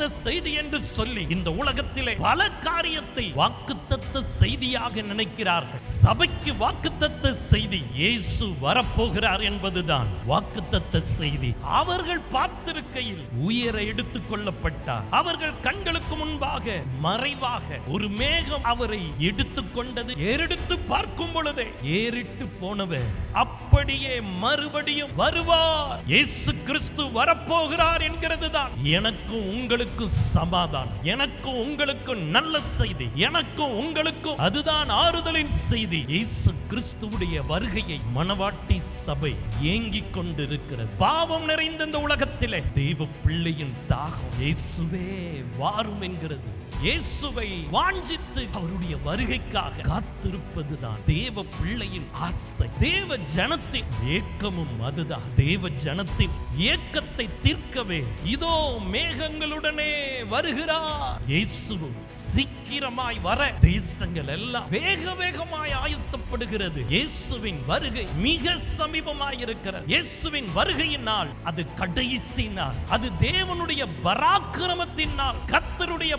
வாக்குத்தத்த செய்தி என்று சொல்லி இந்த உலகத்திலே பல காரியத்தை வாக்குத்தத்த செய்தியாக நினைக்கிறார்கள். சபைக்கு வாக்குத்தத்த செய்தி இயேசு வரப்போகிறார் என்பதுதான் வாக்குத்தத்த செய்தி. அவர்கள் பார்த்திருக்கையில் உயர எடுத்துக் கொள்ளப்பட்டார். அவர்கள் கண்களுக்கு முன்பாக மறைவாக ஒரு மேகம் அவரை எடுத்துக் கொண்டது. ஏறெடுத்து பார்க்கும் பொழுதே ஏறிட்டு போனவர். அப்படியே மறுபடியும் வருவார். இயேசு கிறிஸ்து வரப்போகிறார் என்கிறது தான் எனக்கும் உங்களுக்கும் சமாதானம். எனக்கும் உங்களுக்கும் நல்ல செய்தி. எனக்கும் உங்களுக்கும் அதுதான் ஆறுதலின் செய்தி. இயேசு கிறிஸ்துவுடைய வருகையை மனவாட்டி சபை ஏங்கிக் கொண்டிருக்கிறது. பாவம் நிறைந்த இந்த உலகத்திலே தெய்வ பிள்ளையின் தாகம் இயேசுவே வாரும் என்கிறது. இயேசுவை வாஞ்சித்து அவருடைய வருகைக்காக காத்திருப்பதுதான் தேவ பிள்ளையின் ஆசை. தேவ ஜனத்தின் ஏக்கமும் அதுதான். தேவ ஜனத்தின் ஏக்கத்தை தீர்க்கவே இதோ மேகங்களுடனே வருகிறார். இயேசுவும் சீக்கிரமாய் வர தேசங்கள் எல்லாம் வேக வேகமாய் ஆயுத்தப்படுகிறது. இயேசுவின் வருகை மிக சமீபமாய் இருக்கிறது இயேசுவின் வருகையின் நாள் அது கடைசி நாள். அது தேவனுடைய பராக்கிரமத்தின் நாள் கர்த்தருடைய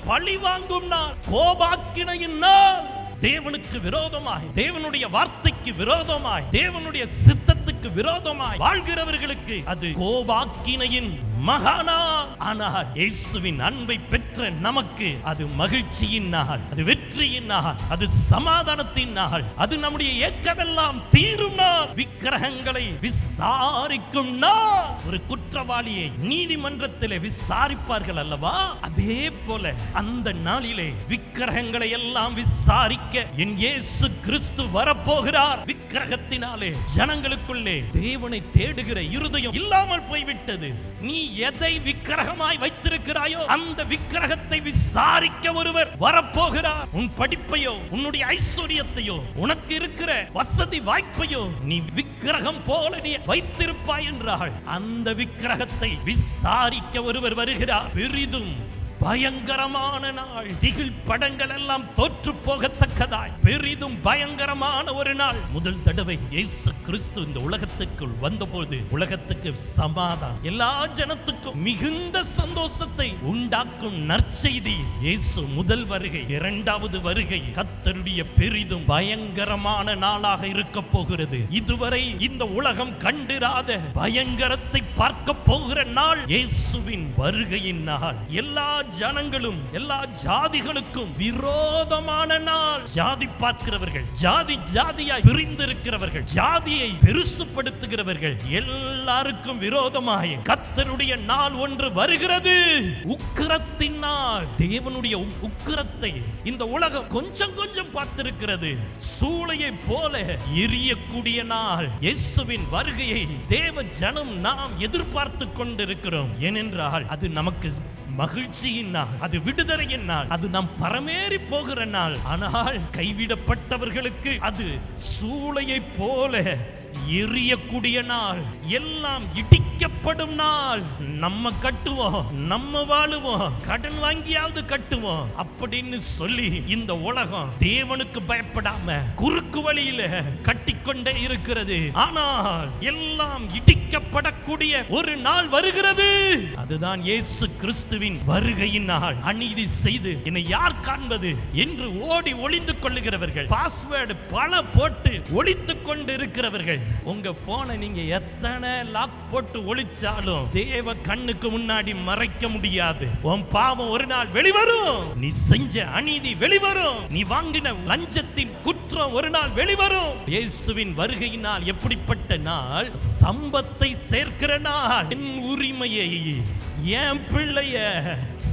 வாங்கும் நாள். கோபாக்கினையின் நாள். தேவனுக்கு விரோதமாய் தேவனுடைய வார்த்தைக்கு விரோதமாய் தேவனுடைய சித்தத்துக்கு விரோதமாய் வாழ்கிறவர்களுக்கு அது கோபாக்கினையின் மகானா ஆனால் இயேசுவின் அன்பை பெற்ற நமக்கு அது மகிழ்ச்சியின் நாள் அது வெற்றியின் நாள் அது சமாதானத்தின் நாள் அது நம்முடைய ஏக்கமெல்லாம் தீரும் நாள். விக்கிரகங்களை விசாரிக்கும் நாள். ஒரு குற்றவாளியை நீதிமன்றத்திலே விசாரிப்பார்கள் அல்லவா? அதே போல அந்த நாளிலே விக்கிரகங்களை எல்லாம் விசாரிக்க என் இயேசு கிறிஸ்து வரப்போகிறார். விக்கிரகத்தினாலே ஜனங்களுக்குள்ளே தேவனை தேடுகிற இருதயம் இல்லாமல் போய்விட்டது. நீ எதை விக்கிரகமாய் வைத்திருக்கிறாயோ அந்த உலகத்தை விசாரிக்க ஒருவர் வரப்போகிறார். உன் படிப்பையோ உன்னுடைய ஐஸ்வர்யத்தையோ உனக்கு இருக்கிற வசதி வாய்ப்பையோ நீ விக்கிரகம் போல நீ வைத்திருப்பாய் என்றால் அந்த விக்கிரகத்தை விசாரிக்க ஒருவர் வருகிறார். பெரிதும் பயங்கரமான நாள். திகில் படங்கள் எல்லாம் தோற்று போகத்தக்கதாய். பெரிதும் பயங்கரமான ஒரு நாள். முதல் தடவை இயேசு கிறிஸ்து இந்த உலகத்துக்குள் வந்தபோது உலகத்துக்கு சமாதானம். எல்லா ஜனத்துக்கும் மிகுந்த சந்தோஷத்தை உண்டாக்கும் நற்செய்தி இயேசு முதல் வருகை இரண்டாவது வருகை கர்த்தருடைய பெரிதும் பயங்கரமான நாளாக இருக்க போகிறது. இதுவரை இந்த உலகம் கண்டிராத பயங்கரத்தை பார்க்க போகிற நாள் இயேசுவின் வருகையின் நாள். எல்லா ஜனங்களும் எல்லா ஜாதிகளுக்கும் விரோதமான நாள். ஜாதி பார்க்கிறவர்கள் ஜாதி ஜாதியாய் பிரிந்திருக்கிறவர்கள் ஜாதியை பெருசுப்படுத்துகிறவர்கள் எல்லாருக்கும் விரோதமாய் கத்தருடைய நாள் ஒன்று வருகிறது. உக்கிரத்தின் நாள். தேவனுடைய உக்கிரத்தை இந்த உலகம் கொஞ்சம் கொஞ்சம் பார்த்திருக்கிறது. சூளையை போல எரியக்கூடிய நாள். இயேசுவின் வருகையை தேவ ஜனம் நாம் எதிர்பார்த்து கொண்டிருக்கிறோம். ஏனென்றால் அது நமக்கு மகிழ்ச்சியின் நாள். அது விடுதலையின் நாள். அது நாம் பரமேறி போகிற நாள். ஆனால் கைவிடப்பட்டவர்களுக்கு அது சூளையை போல எரியக்கூடிய நாள். எல்லாம் இடிக்க பிடிக்கப்படும் நாள். நம்ம கட்டுவோம் நம்ம வாழுவோம் கடன் வாங்கியாவது கட்டுவோம் அப்படின்னு சொல்லி இந்த உலகம் தேவனுக்கு பயப்படாம குறுக்கு வழியில கட்டிக்கொண்டே இருக்கிறது. ஆனால் எல்லாம் இடிக்கப்படக்கூடிய ஒரு நாள் வருகிறது. அதுதான் இயேசு கிறிஸ்துவின் வருகையின் நாள். அநீதி செய்து என்னை யார் காண்பது என்று ஓடி ஒளிந்து கொள்ளுகிறவர்கள் பாஸ்வேர்டு பல போட்டு ஒழித்துக் கொண்டு இருக்கிறவர்கள் உங்க போனை நீங்க எத்தனை லாக் போட்டு ஒளிச்சாலும் தேவ கண்ணுக்கு முன்னாடி மறைக்க முடியாது. உன் பாவம் ஒரு நாள் வெளிவரும். நீ செஞ்ச அநீதி வெளிவரும். நீ வாங்கின லஞ்சத்தின் குற்றம் ஒரு நாள் வெளிவரும். இயேசுவின் வருகையினால் எப்படிப்பட்ட நாள்? சம்பத்தை சேர்க்கிற நாள். என் உரிமையை என் பிள்ளைய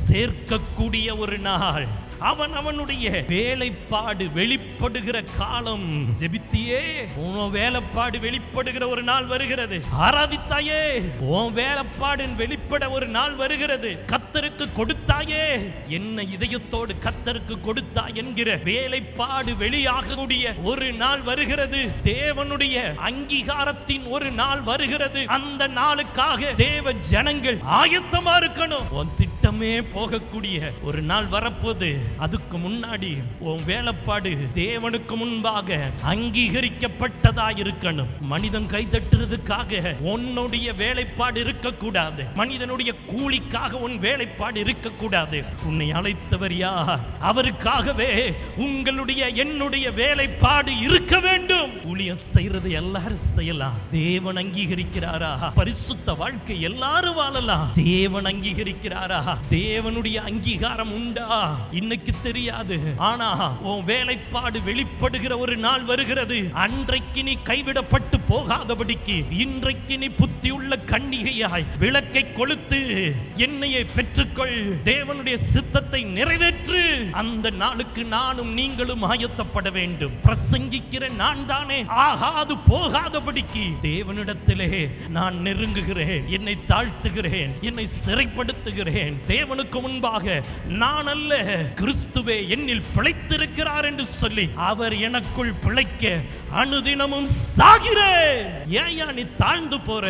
சேர்க்கக்கூடிய ஒரு நாள். அவன் அவனுடைய வேலைப்பாடு வெளிப்படுகிற காலம். ஜெபித்தியே உன் வேலைப்பாடு வெளிப்படுகிற ஒரு நாள் வருகிறது. ஆராதித்தாயே உன் வேலைப்பாடு வெளிப்பட ஒரு நாள் வருகிறது. கத் கத்தருக்கு கொடுத்தாயே? என்ன இதயத்தோடு கத்தருக்கு கொடுத்தாய் என்கிற வேலைப்பாடு வெளியாகக்கூடிய ஒரு நாள் வருகிறது. தேவனுடைய அங்கீகாரத்தின் ஒரு நாள் வருகிறது. அந்த நாளுக்காக தேவ ஜனங்கள் ஆயத்தமா இருக்கணும். உன் திட்டமே போகக்கூடிய ஒரு நாள் வரப்போது அதுக்கு முன்னாடி உன் வேலைப்பாடு தேவனுக்கு முன்பாக அங்கீகரிக்கப்பட்டதா இருக்கணும். மனிதன் கைதட்டுறதுக்காக உன்னுடைய வேலைப்பாடு இருக்கக்கூடாது. மனிதனுடைய கூலிக்காக உன் வேலை வேலைப்பாடு இருக்கக்கூடாது. உன்னை அழைத்தவர் யார்? அவருக்காகவே உங்களுடைய என்னுடைய வேலைப்பாடு இருக்க வேண்டும். ஊழியம் செய்யறது எல்லாரும் செய்யலாம். தேவன் அங்கீகரிக்கிறாரா? பரிசுத்த வாழ்க்கை எல்லாரும் வாழலாம். தேவன் அங்கீகரிக்கிறாரா? தேவனுடைய அங்கீகாரம் உண்டா? இன்னைக்கு தெரியாது. ஆனா உன் வேலைப்பாடு வெளிப்படுகிற ஒரு நாள் வருகிறது. அன்றைக்கு நீ கைவிடப்பட்டு போகாதபடிக்கு இன்றைக்கு நீ புத்தியுள்ள கண்ணிகையாய் விளக்கை கொளுத்து எண்ணெயை ஏற்றுக்கொள். தேவனுடைய சித்தத்தை நிறைவேற்று. அந்த நாளுக்கு நானும் நீங்களும் ஆயத்தப்பட வேண்டும். பிரசங்கிக்கிற நான் தானே. ஆகாது போகாதபடிக்கு. தேவனிடத்திலே நான் நெருங்குகிறேன். என்னை தாழ்த்துகிறேன். என்னை சிறைப்படுத்துகிறேன். தேவனுக்கு முன்பாக நான் அல்ல கிறிஸ்துவே என்னில் பிழைத்திருக்கிறார் என்று சொல்லி அவர் எனக்குள் பிழைக்க அனுதினமும் சாகிறேன் ஏயா நீ தாழ்ந்து போற?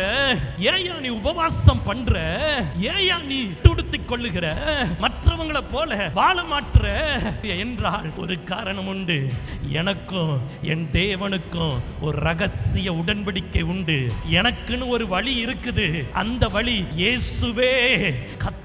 ஏயா நீ உபவாசம் பண்ற? ஏயா நீ உயர்த்தி கொள்ளுகிற மற்றவங்களை போல வாழ மாற்ற என்றால் ஒரு காரணம் உண்டு. எனக்கும் என் தேவனுக்கும் ஒரு ரகசிய உடன்படிக்கை உண்டு. எனக்குன்னு ஒரு வழி இருக்குது. அந்த வழி இயேசுவே.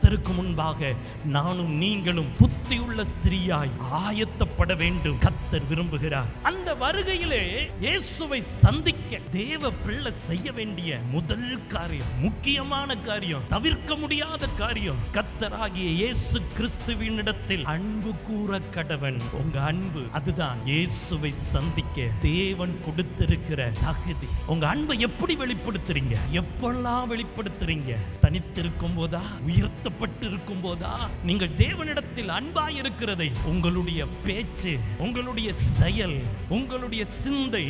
கத்தருக்கு முன்பாக நானும் நீங்களும் புத்தியுள்ள ஸ்திரீயாய் ஆயத்தப்பட வேண்டும். கத்தர் விரும்புகிறார். அந்த வருகையிலே இயேசுவை சந்திக்க தேவ பிள்ளை செய்ய வேண்டிய முதல் காரியம் முக்கியமான காரியம் தவிர்க்க முடியாத காரியம் கத்தராகிய இயேசு கிறிஸ்துவினிடத்தில் அன்பு கூற கடவன். உங்க அன்பு அதுதான். இயேசுவை சந்திக்க தேவன் கொடுத்திருக்கிற தகுதி. உங்க அன்பை எப்படி வெளிப்படுத்துறீங்க? எப்பெல்லாம் வெளிப்படுத்துறீங்க? தனித்திருக்கும் போதா? உயர்த்த இருக்கும் போதா நீங்கள் தேவனிடத்தில் அன்பாய் இருக்கிறதை உங்களுடைய பேச்சு உங்களுடைய செயல் உங்களுடைய சிந்தை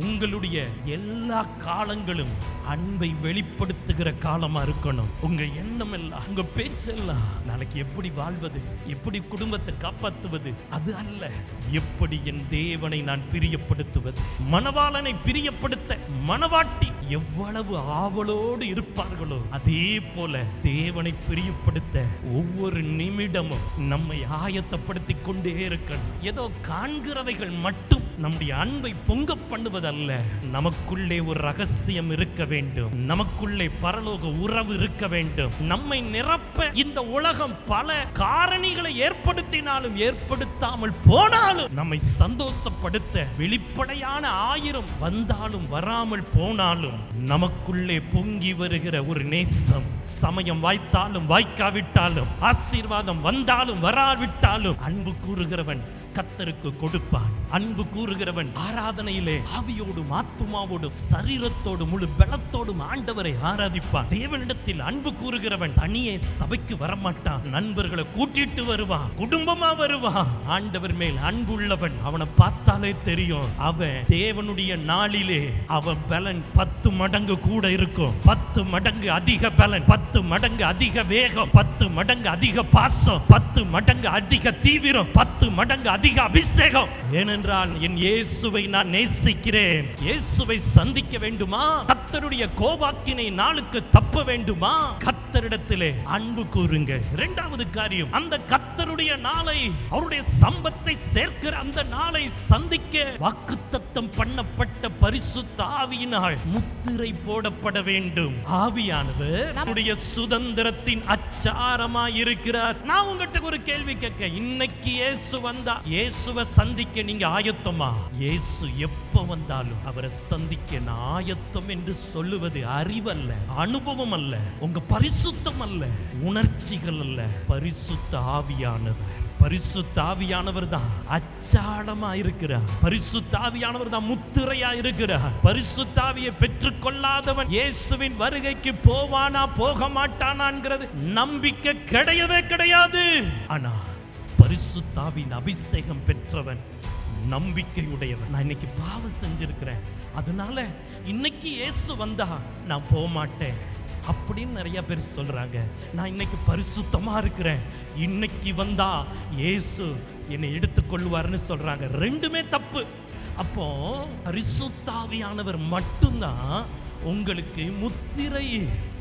உங்களுடைய எல்லா காலங்களும் அன்பை வெளிப்படுத்துகிற காலமா இருக்கணும். உங்க எண்ணம் எல்லாம் உங்க பேச்செல்லாம் நாளைக்கு எப்படி வாழ்வது எப்படி குடும்பத்தை காப்பாற்றுவது அது அல்ல. எப்படி என் தேவனை நான் பிரியப்படுத்துவது மணவாளனை பிரியப்படுத்த மணவாட்டி எவ்வளவு ஆவலோடு இருப்பார்களோ அதே போல தேவனை ஆயத்தப்படுத்த ஒவ்வொரு நிமிடமும் நம்மை ஆயத்தப்படுத்தி கொண்டே இருக்கணும். ஏதோ காண்கிறவைகள் மட்டும் நம்முடைய அன்பை பொங்க பண்ணுவதல்ல. நமக்குள்ளே ஒரு ரகசியம் இருக்க வேண்டும். நமக்குள்ளே பரலோக உறவு இருக்க வேண்டும். நம்மை நிரப்ப இந்த உலகம் பல காரணிகளை ஏற்படுத்தினாலும் ஏற்படுத்தாமல் போனாலும் நம்மை சந்தோஷப்படுத்த வெளிப்படையான ஆயிரம் வந்தாலும் வராமல் போனாலும் நமக்குள்ளே பொங்கி வருகிற ஒரு நேசம் சமயம் வாய்த்தாலும் வாய்க்காவிட்டாலும் ஆசீர்வாதம் வந்தாலும் வராவிட்டாலும் அன்பு கூறுகிறவன் கத்தருக்கு கொடுப்பான். அன்பு கூறுகிறவன் ஆராதனையிலே ஆவியோடும் ஆத்துமாவோடும் சரீரத்தோடு முழு பலத்தோடும் ஆண்டவரை ஆராதிப்பான். தேவனிடத்தில் அன்பு கூறுகிறவன் தனியே சபைக்கு வரமாட்டான். நண்பர்களை கூட்டிட்டு வருவான். குடும்பமா வருவான். ஆண்டவர் மேல் அன்பு உள்ளவன் அவனை பார்த்தாலே தெரியும். அவன் தேவனுடைய நாளிலே அவன் பலன் பத்து மடங்கு கூட இருக்கும். பத்து மடங்கு அதிக பலன் பத்து மடங்கு அதிக வேகம் பத்து மடங்கு அதிக பாசம் பத்து மடங்கு அதிக தீவிரம் பத்து மடங்கு அதிக அபிஷேகம். ஏனென்றால் என் இயேசுவை நான் நேசிக்கிறேன். இயேசுவை சந்திக்க வேண்டுமா? கத்தருடைய கோபாக்கினை நாளுக்கு தப்ப வேண்டுமா? கத்தரிடத்திலே அன்பு கூறுங்கள். இரண்டாவது காரியம் அந்த கத்தருடைய நாளை அவருடைய சம்பத்தை சேர்க்கிற அந்த நாளை சந்திக்க வாக்குத்தத்தம் பண்ணப்பட்ட பரிசுத்த ஆவியினால் முத்திரை போடப்பட வேண்டும். ஆவியானவர் நம்முடைய சுதந்திரத்தின் அச்சாரமாய் இருக்கிறார் நான் உங்ககிட்ட ஒரு கேள்வி கேட்க இன்னைக்கு இயேசு வந்தா இயேசுவை சந்திக்க நீங்க ஆயத்தமா? இயேசு எப்ப வந்தாலும் அவரை சந்திக்க நான் ஆயத்தம் என்று சொல்லுவது அறிவல்ல அனுபவம் அல்ல உங்க பரிசுத்தம் அல்ல உணர்ச்சிகள் அல்ல. பரிசுத்த ஆவியானவர். பரிசுத்த தான் அச்சாடமா இருக்கிறார் பரிசுத்த தான் முத்திரையா இருக்கிறார் பரிசுத்தாவியை பெற்றுக்கொள்ளாதவன் இயேசுவின் வருகைக்கு போவானா போக மாட்டானாங்கிறது நம்பிக்கை கிடையவே கிடையாது. ஆனா பரிசுத்தாவின் அபிஷேகம் பெற்றவன் நம்பிக்கையுடையவன். நான் இன்னைக்கு பாவம் செஞ்சிருக்கிறேன். அதனால இன்னைக்கு இயேசு வந்தா நான் போக மாட்டேன் அப்படின்னு நிறைய பேர் சொல்கிறாங்க நான் இன்னைக்கு பரிசுத்தமாக இருக்கிறேன். இன்னைக்கு வந்தா ஏசு என்னை எடுத்துக்கொள்வார்னு சொல்கிறாங்க ரெண்டுமே தப்பு. அப்போ பரிசுத்தாவியானவர் மட்டும்தான் உங்களுக்கு முத்திரை.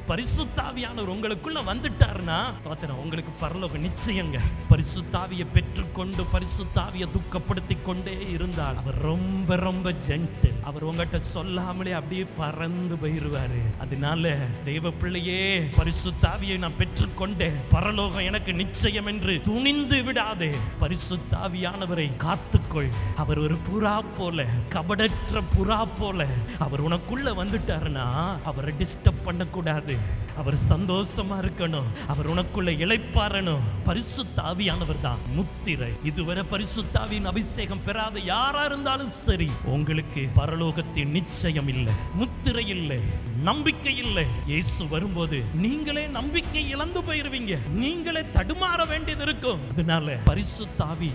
பரிசுத்தாவியானவர் உங்களுக்குள்ள வந்துட்டாருன்னா தோத்திரம் உங்களுக்கு பரலோக நிச்சயங்க. பரிசுத்தாவியை பெற்றுக்கொண்டு பரிசுத்தாவியை துக்கப்படுத்தி கொண்டே இருந்தால் அவர் ரொம்ப ரொம்ப ஜென்டில் அவர் உங்ககிட்ட சொல்லாமலே அப்படியே பறந்து போயிருவாரு. அதனால தெய்வ பிள்ளையே பரிசுத்தாவியை நான் பெற்றுக்கொண்டேன். பரலோகம் எனக்கு நிச்சயம் என்று துணிந்து விடாதே. பரிசுத்தாவியானவரை காத்துக்கொள். அவர் ஒரு புறா போல கபடற்ற புறா போல. அவர் உனக்குள்ள வந்துட்டாருன்னா அவரை டிஸ்டர்ப் பண்ணக்கூடாது. அவர் சந்தோஷமா இருக்கணும். அவர் உனக்குள்ள இளைப்பாறணும் பரிசுத்தாவியானவர் தான் முத்திரை. இதுவரை பரிசுத்தாவின் அபிஷேகம் பெறாத யாரா இருந்தாலும் சரி உங்களுக்கு பரலோகத்தின் நிச்சயம் இல்லை முத்திரை இல்லை நம்பிக்கை இல்லை இயேசு வரும்போது நீங்களே நம்பிக்கை இழந்து போயிருவீங்க. நீங்களே தடுமாற வேண்டியது இருக்கும் அதனால பரிசுத்தாவி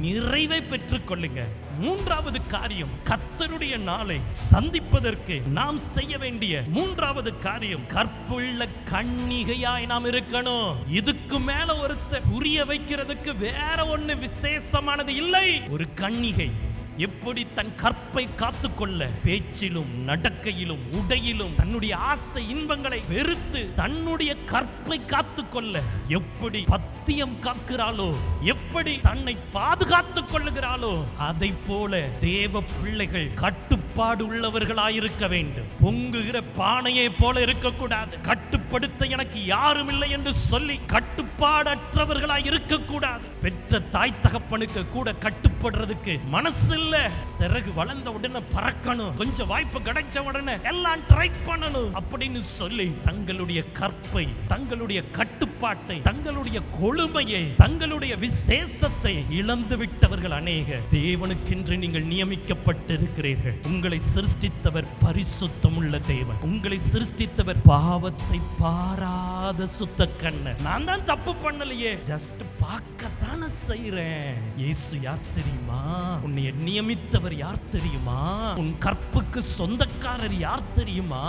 நிறைவை பெற்றுக்கொள்ளுங்க. மூன்றாவது காரியம் கத்தருடைய நாளை சந்திப்பதற்கு நாம் செய்ய வேண்டிய மூன்றாவது காரியம் கற்புள்ள கன்னிகையாய் நாம் இருக்கணும். இதுக்கு மேல ஒருத்தர் புரிய வைக்கிறதுக்கு வேற ஒண்ணு விசேஷமானது இல்லை. ஒரு கன்னிகை. எப்படி தன் கற்பை காத்துக்கொள்ள பேச்சிலும் நடக்கையிலும் உடையிலும் தன்னுடைய ஆசை இன்பங்களை வெறுத்து தன்னுடைய கற்பை காத்துக்கொள்ள எப்படி பத்தியம் காக்கிறாளோ எப்படி தன்னை பாதுகாத்துக் கொள்ளுகிறாளோ அதை போல தேவ பிள்ளைகள் கட்டு கட்டுப்பாடு உள்ளவர்களாயிருக்க வேண்டும். பொங்குகிற பானையை போல இருக்கக்கூடாது. கட்டுப்படுத்த எனக்கு யாரும் இல்லை என்று சொல்லி கட்டுப்பாடற்றவர்களாய் இருக்கக்கூடாது. பெற்ற தாய் தகப்பனுக்கு கூட கட்டுப்படுறதுக்கு மனசு இல்ல சிறகு வளர்ந்த உடனே பறக்கணும். கொஞ்சம் வாய்ப்பு கிடைச்ச உடனே எல்லாம் ட்ரை பண்ணணும் அப்படின்னு சொல்லி தங்களுடைய கற்பை தங்களுடைய கட்டுப்பாட்டை தங்களுடைய கொழுமையை தங்களுடைய விசேஷத்தை இழந்து விட்டவர்கள் அநேக தேவனுக்கென்று நீங்கள் நியமிக்கப்பட்டிருக்கிறீர்கள். உங்கள் சிருஷ்டித்தவர் பரிசுத்தம் உள்ள தேவன். உங்களை சிருஷ்டித்தவர் பாவத்தை பாராத சுத்த கண்ண நான் தான் தப்பு பண்ணலையே. ஜஸ்ட் பார்க்கத்தானே செய்யறேன் இயேசு யார் தெரியுமா? உன்னை நியமித்தவர் யார் தெரியுமா? உன் கற்புக்கு சொந்தக்காரர் யார் தெரியுமா?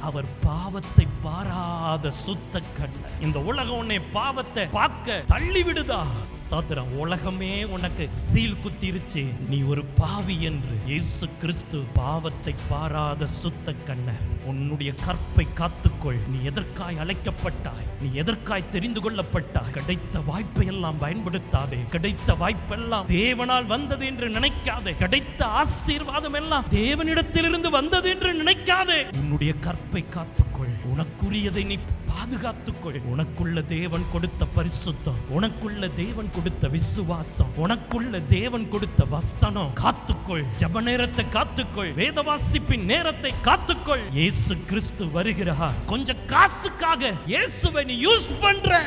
அவர் பாவத்தை பாராத சுத்த கண்ண இந்த உலகம் உன்னை பாவத்தை பார்க்க தள்ளி விடுதா ஸ்தோத்திரம் உலகமே உனக்கு சீல் குத்திருச்சு. நீ ஒரு பாவி என்று இயேசு கிறிஸ்து பாவத்தை பாராத சுத்த கண்ண உன்னுடைய கற்பை காத்துக்கொள். நீ எதற்காய் அழைக்கப்பட்டாய்? நீ எதற்காய் தெரிந்து கொள்ளப்பட்டாய்? கிடைத்த வாய்ப்பை எல்லாம் பயன்படுத்தாதே. கிடைத்த வாய்ப்பெல்லாம் தேவனால் வந்தது என்று நினைக்காதே. கிடைத்த ஆசீர்வாதம் எல்லாம் தேவனிடத்திலிருந்து வந்தது என்று நினைக்காதே. உன்னுடைய கற்பை காத்துக்கொள். உனக்குரியதை நீ பாதுகாத்துக்கொள். உனக்குள்ள தேவன் கொடுத்த பரிசுத்தம் உனக்குள்ள தேவன் கொடுத்த விசுவாசம் உனக்குள்ள தேவன் கொடுத்த வசனம். காத்துக்கொள். ஜப நேரத்தை காத்துக்கொள். வேத வாசிப்பின் நேரத்தை காத்துக்கொள். இயேசு கிறிஸ்து வருகிறார். கொஞ்சம் காசுக்காக இயேசுவை நீ யூஸ் பண்ற.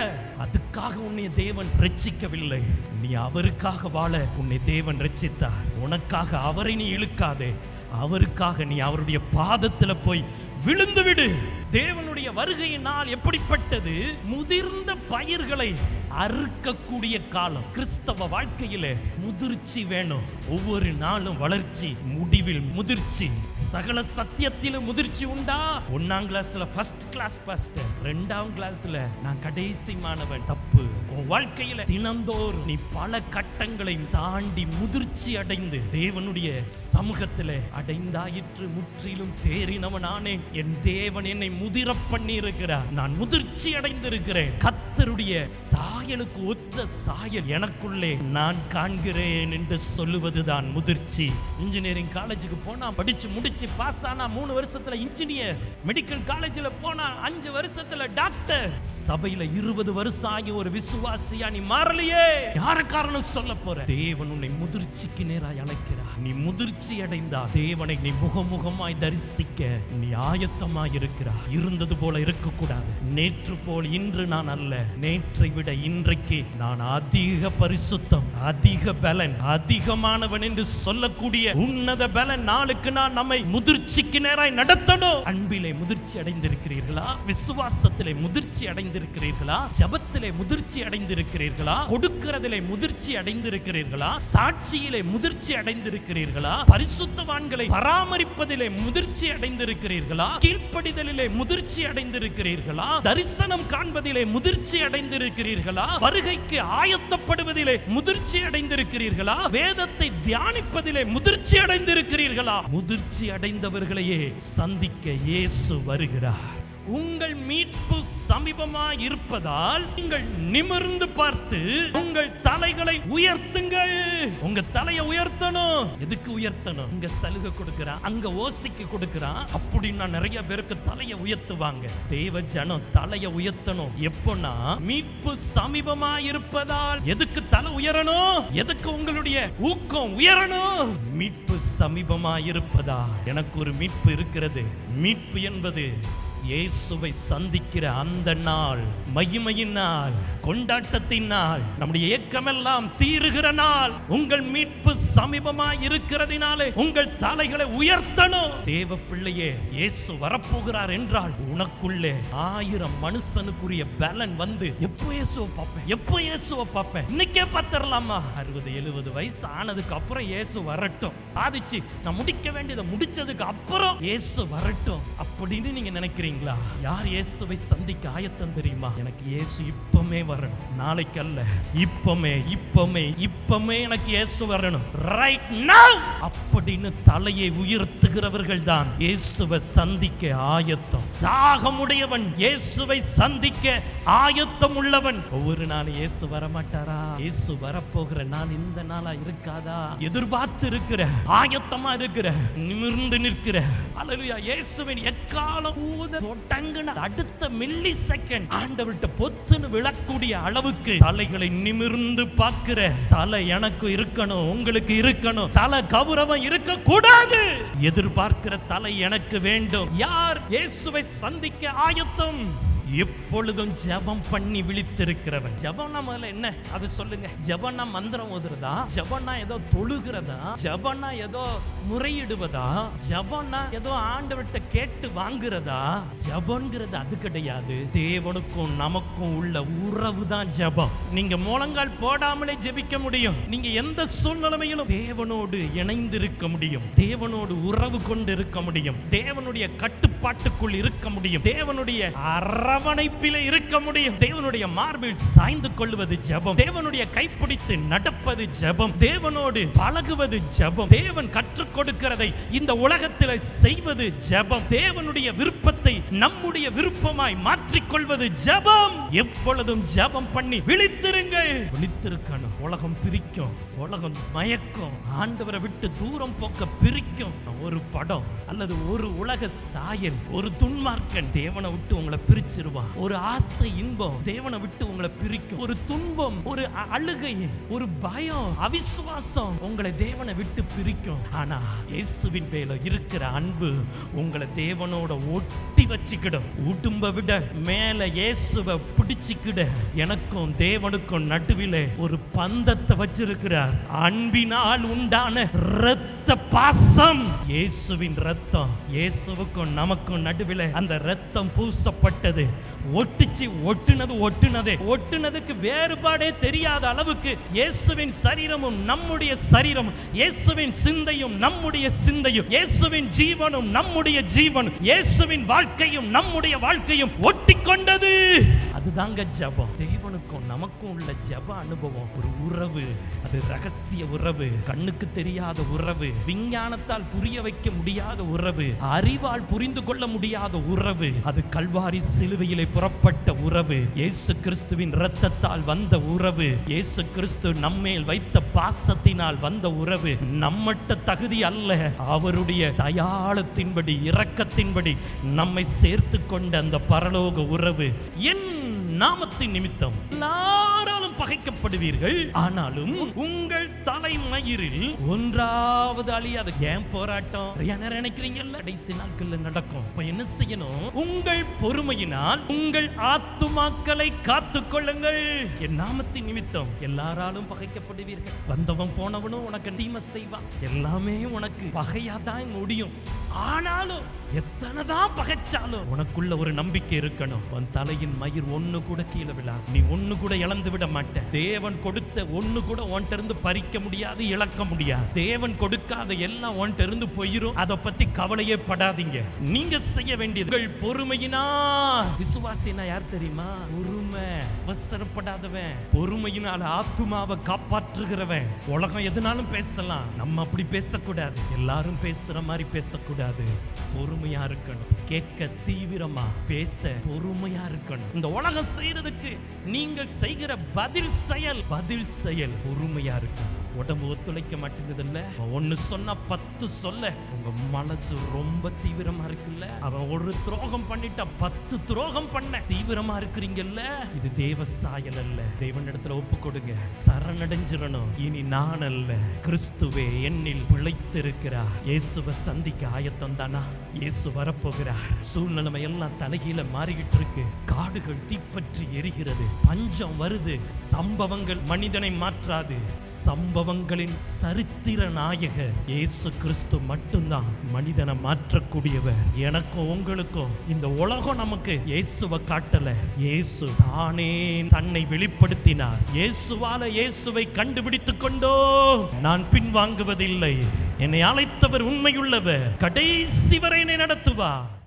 அதுக்காக உன்னை தேவன் ரட்சிக்கவில்லை. நீ அவருக்காக வாழ உன்னை தேவன் ரட்சித்தார். உனக்காக அவரை நீ இழுக்காதே. அவருக்காக நீ அவருடைய பாதத்துல போய் விழுந்துவிடு. தேவனுடைய வருகையினால் எப்படிப்பட்டது? முதிர்ந்த பயிர்களை அறுக்கக்கூடிய காலம். கிறிஸ்தவ வாழ்க்கையில முதிர்ச்சி வேணும். ஒவ்வொரு நாளும் வளர்ச்சி முடிவில் முதிர்ச்சி. சகல சத்தியத்திலும் முதிர்ச்சி உண்டா? ஒன்னாம் கிளாஸ்ல ஃபர்ஸ்ட் கிளாஸ் ஃபர்ஸ்ட் ரெண்டாம் கிளாஸ்ல நான் கடைசி மாணவன். தப்பு. உன் வாழ்க்கையில தினந்தோறும் நீ பல கட்டங்களை தாண்டி முதிர்ச்சி அடைந்து தேவனுடைய சமூகத்தில் அடைந்தாயிற்று முற்றிலும் தேறினவனானே. என் தேவன் என்னை முதிர பண்ணி இருக்கிறார் நான் முதிர்ச்சி அடைந்திருக்கிறேன். கத்தருடைய சா சாயலுக்கு ஒத்த சாயல் எனக்குள்ளே நான் காண்கிறேன் என்று சொல்லுவதுதான் முதிர்ச்சி. இன்ஜினியரிங் காலேஜுக்கு போனா படிச்சு முடிச்சு பாஸ் ஆனா மூணு வருஷத்துல இன்ஜினியர் மெடிக்கல் காலேஜ்ல போனா அஞ்சு வருஷத்துல டாக்டர் சபையில இருபது வருஷம் ஆகி ஒரு விசுவாசியா நீ மாறலையே? யார காரணம் சொல்ல போற? தேவன் உன்னை முதிர்ச்சிக்கு நேராய் அழைக்கிறார். நீ முதிர்ச்சி அடைந்தா தேவனை நீ முகமுகமாய் தரிசிக்க நீ ஆயத்தமாய் இருக்கிறார் இருந்தது போல இருக்கக்கூடாது. நேற்று போல் இன்று நான் அல்ல. நேற்றை விட இன்று இன்றைக்கு நான் அதிக பரிசுத்தம் அதிக பலன் அதிகமானவன் என்று சொல்லக்கூடிய உன்னத பலன் நாளுக்கு நான் நம்மை முதிர்ச்சிக்கு நேராய் நடத்தணும் அன்பிலே முதிர்ச்சி அடைந்திருக்கிறீர்களா? விசுவாசத்திலே முதிர்ச்சி அடைந்திருக்கிறீர்களா? ஜபத்திலே முதிர்ச்சி அடைந்திருக்கிறீர்களா? கொடுக்கிறதிலே முதிர்ச்சி அடைந்திருக்கிறீர்களா? சாட்சியிலே முதிர்ச்சி அடைந்திருக்கிறீர்களா? பரிசுத்தவான்களை பராமரிப்பதிலே முதிர்ச்சி அடைந்திருக்கிறீர்களா? கீழ்ப்படிதலிலே முதிர்ச்சி அடைந்திருக்கிறீர்களா? தரிசனம் காண்பதிலே முதிர்ச்சி அடைந்திருக்கிறீர்களா? வருகைக்கு ஆயத்தப்படுவதிலே முதிர்ச்சி அடைந்திருக்கிறீர்களா? வேதத்தை தியானிப்பதிலே முதிர்ச்சி அடைந்திருக்கிறீர்களா? முதிர்ச்சி அடைந்தவர்களையே சந்திக்க இயேசு வருகிறார். உங்கள் மீட்பு சமீபமா இருப்பதால் நீங்கள் நிமிர்ந்து பார்த்து உங்கள் தலைகளை உயர்த்துங்கள். உங்க தலையை உயர்த்தணும். எதுக்கு உயர்த்தணும்? இங்க சலுகை கொடுக்கறான் அங்க ஓசிக்கு கொடுக்கறான் அப்படின்னா நிறைய பேருக்கு தலையை உயர்த்துவாங்க. தேவ ஜனம் தலையை உயர்த்தணும். எப்போன்னா மீட்பு சமீபமா இருப்பதால் எதுக்கு தலை உயரணும்? எதுக்கு உங்களுடைய ஊக்கம் உயரணும்? மீட்பு சமீபமா இருப்பதா எனக்கு ஒரு மீட்பு இருக்கிறது. மீட்பு என்பது இயேசுவை சந்திக்கிற அந்த நாள் மகிமையின் நாள் கொண்டாட்டத்தின் நாள் நம்முடைய ஏக்கமெல்லாம் தீருகிற நாள் உங்கள் மீட்பு சமீபமா இருக்கிறதினாலே உங்கள் தலைகளை உயர்த்தணும். தேவ பிள்ளையே இயேசு வரப்போகிறார் என்றால் உனக்குள்ளே ஆயிரம் மனுஷனுக்குரிய பலன் வந்து எப்போ இயேசுவை பார்ப்பேன்? எப்போ இயேசுவை பார்ப்பேன்? இன்னைக்கே பார்த்துடலாமா? அறுபது எழுபது வயசு ஆனதுக்கு அப்புறம் இயேசு வரட்டும். சாதிச்சு நான் முடிக்க வேண்டியதை முடிச்சதுக்கு அப்புறம் இயேசு வரட்டும். அப்படின்னு நீங்க நினைக்கிறீங்க? இருக்கிறீங்களா யார் இயேசுவை சந்திக்க ஆயத்தம் தெரியுமா? எனக்கு இயேசு இப்பமே வரணும். நாளைக்கு அல்ல இப்பமே இப்பமே இப்பமே எனக்கு இயேசு வரணும். ரைட் நவ அப்படின்னு தலையை உயர்த்துகிறவர்கள் தான் இயேசுவை சந்திக்க ஆயத்தம். தாகமுடையவன் இயேசுவை சந்திக்க ஆயத்தம் உள்ளவன். ஒவ்வொரு நாள் இயேசு வரமாட்டாரா? இயேசு வரப்போகிற நாள் இந்த நாளா இருக்காதா? எதிர்பார்த்து இருக்கிற ஆயத்தமா இருக்கிற நிமிர்ந்து நிற்கிற. அலலுயா இயேசுவின் காலம் ஊத தொடங்குன அடுத்த மில்லி செகண்ட் ஆண்டவர்கிட்ட பொத்துன்னு விழக்கூடிய அளவுக்கு தலைகளை நிமிர்ந்து பார்க்கிற தலை எனக்கு இருக்கணும் உங்களுக்கு இருக்கணும். தலை கௌரவம் இருக்க கூடாது எதிர்பார்க்கிற தலை எனக்கு வேண்டும். யார்? இயேசுவை சந்திக்க ஆயத்தம். எப்பொழுதும் ஜெபம் பண்ணி விழித்திருக்கிறவன். ஜபம்னா முதல்ல என்ன? அது சொல்லுங்க. ஜபம்னா மந்திரம் ஓதுறதா? ஜபம்னா ஏதோ தொழுகிறதா? ஜபம்னா ஏதோ முறையிடுவதா? ஜபம்னா ஏதோ ஆண்டவர்கிட்ட கேட்டு வாங்குறதா? ஜபங்கிறது அது கிடையாது. தேவனுக்கும் நமக்கும் உள்ள உறவு தான் ஜெபம். நீங்க முழங்கால் போடாமலே ஜெபிக்க முடியும். நீங்க எந்த சூழ்நிலையிலும் தேவனோடு இணைந்து இருக்க முடியும். தேவனோடு உறவு கொண்டு இருக்க முடியும். தேவனுடைய கட்டு கட்டுப்பாட்டுக்குள் இருக்க முடியும். தேவனுடைய அரவணைப்பில இருக்க முடியும். தேவனுடைய மார்பில் சாய்ந்து கொள்வது ஜெபம். தேவனுடைய கைப்பிடித்து நடப்பது ஜெபம். தேவனோடு பழகுவது ஜபம். தேவன் கற்றுக் கொடுக்கிறதை இந்த உலகத்தில் செய்வது ஜபம். தேவனுடைய விருப்பத்தை நம்முடைய விருப்பமாய் மாற்றிக்கொள்வது ஜெபம். எப்பொழுதும் ஜபம் பண்ணி விழித்திருங்கள். விழித்திருக்கணும். உலகம் பிரிக்கும். உலகம் மயக்கும். ஆண்டவரை விட்டு தூரம் போக்க பிரிக்கும். ஒரு படம் அல்லது ஒரு உலக சாயல் ஒரு துன்மார்க்கன் தேவனை விட்டு உங்களை பிரிச்சிருவான். ஒரு ஆசை இன்பம் தேவனை விட்டு உங்களை பிரிக்கும். ஒரு துன்பம் ஒரு அழுகை ஒரு பயம் அவிசுவாசம் உங்களை தேவனை விட்டு பிரிக்கும். ஆனா இயேசுவின் மேல இருக்கிற அன்பு உங்களை தேவனோட ஒட்டி வச்சுக்கிடும். உடும்ப விட மேல இயேசுவை பிடிச்சிக்கிட எனக்கும் தேவனுக்கும் நடுவிலே ஒரு பந்தத்தை வச்சிருக்கிறார். அன்பினால் உண்டான இரத்த பாசம். இயேசுவின் ரத்தம் இயேசுவுக்கும் நமக்கும் நடுவில் அந்த ரத்தம் பூசப்பட்டது. ஒட்டுச்சு ஒட்டுனது ஒட்டுனதே. ஒட்டுனதுக்கு வேறுபாடே தெரியாத அளவுக்கு இயேசுவின் சரீரமும் நம்முடைய சரீரமும் இயேசுவின் சிந்தையும் நம்முடைய சிந்தையும் இயேசுவின் ஜீவனும் நம்முடைய ஜீவனும் இயேசுவின் வாழ்க்கையும் நம்முடைய வாழ்க்கையும் ஒட்டி கொண்டது அதுதாங்க ஜெபம். தேவனுக்கும் நமக்கும் உள்ள ஜெப அனுபவம். ஒரு உறவு. அது ரகசிய உறவு. கண்ணுக்கு தெரியாத உறவு. விஞ்ஞானத்தால் புரிய வைக்க முடியாத உறவு. அறிவால் புரிந்து கொள்ள முடியாத உறவு. அது கல்வாரி சிலுவையிலே புறப்பட்ட உறவு. இயேசு கிறிஸ்துவின் இரத்தத்தால் வந்த உறவு. இயேசு கிறிஸ்து நம்மேல் வைத்த பாசத்தினால் வந்த உறவு. நம்மட்ட தகுதி அல்ல. அவருடைய தயாளத்தின்படி இரக்கத்தின்படி நம்மை சேர்த்து கொண்ட அந்த பரலோக உறவு. என் நாமத்தின் நிமித்தம். எல்லா பகைக்கப்படுவீர்கள். ஆனாலும் உங்கள் தலைமயிரில் ஒன்றாவது அழியாது ஏன் போராட்டம்? நினைக்கிறீங்கல்ல கடைசி நாட்கள்ல நடக்கும். இப்ப என்ன செய்யணும்? உங்கள் பொறுமையினால் உங்கள் ஆத்துமாக்களை காத்துக்கொள்ளுங்கள் என் நாமத்தின் நிமித்தம் எல்லாராலும் பகைக்கப்படுவீர்கள். வந்தவன் போனவனும் உனக்கு தீமை செய்வான். எல்லாமே உனக்கு பகையாதான் முடியும். ஆனாலும் எத்தனைதான் பகைச்சாலும் உனக்குள்ள ஒரு நம்பிக்கை இருக்கணும். உன் தலையின் மயிர் ஒண்ணு கூட கீழே விழா நீ ஒண்ணு கூட இழந்து விட மாட்ட தேவன் கொடுத்த ஒண்ணு கூட உன்கிட்ட இருந்து பறிக்க முடியாது இழக்க முடியாது. தேவன் கொடுக்காத எல்லாம் உன்கிட்ட இருந்து போயிரும். அதை பத்தி கவலையே படாதீங்க. நீங்க செய்ய வேண்டியது உங்கள் பொறுமையினா. விசுவாசினா யார் தெரியுமா? பொறுமை. அவசரப்படாதவன். பொறுமையினால் ஆத்துமாவை காப்பாற்றுகிறவன். உலகம் எதுனாலும் பேசலாம். நம்ம அப்படி பேசக்கூடாது. எல்லாரும் பேசுற மாதிரி பேசக்கூடாது. பொறுமையா இருக்கணும். கேட்க தீவிரமா பேச பொறுமையா இருக்கணும். இந்த உலகம் செய்யறதுக்கு நீங்கள் செய்கிற பதில் செயல் பதில் செயல் பொறுமையா இருக்கணும். உடம்பு ஒத்துழைக்க மாட்டேங்குதுல்ல? அவன் ஒண்ணு சொன்னா பத்து சொல்ல. உங்க மனசு ரொம்ப தீவிரமா இருக்குல்ல? அவன் ஒரு துரோகம் பண்ணிட்டா பத்து துரோகம் பண்ண. தீவிரமா இருக்கிறீங்கல்ல? இது தேவ சாயல் அல்ல. தேவனிடத்துல ஒப்பு கொடுங்க. சரணடைஞ்சிடணும். இனி நான் அல்ல. கிறிஸ்துவே என்னில் பிழைத்திருக்கிறார். இயேசுவை சந்திக்க ஆயத்தம் தானா? இயேசு வரப்போகிறார். சூழ்நிலைமை எல்லாம் தலைகீழ மாறிக்கிட்டு இருக்கு காடுகள் தீப்பற்றி எரிகிறது. பஞ்சம் வருது. சம்பவங்கள் மனிதனை மாற்றாது. சம்பவங்களின் சரித்திர நாயகர் இயேசு கிறிஸ்து மட்டும்தான் மனிதனை மாற்றக்கூடியவர். எனக்கும் உங்களுக்கும் இந்த உலகம் நமக்கு இயேசுவை காட்டல. இயேசு தானே தன்னை வெளிப்படுத்தினார். இயேசுவால இயேசுவை கண்டுபிடித்துக் கொண்டோ நான் பின்வாங்குவதில்லை. என்னை அழைத்தவர் உண்மையுள்ளவர். கடைசி வரை என்னை நடத்துவார்.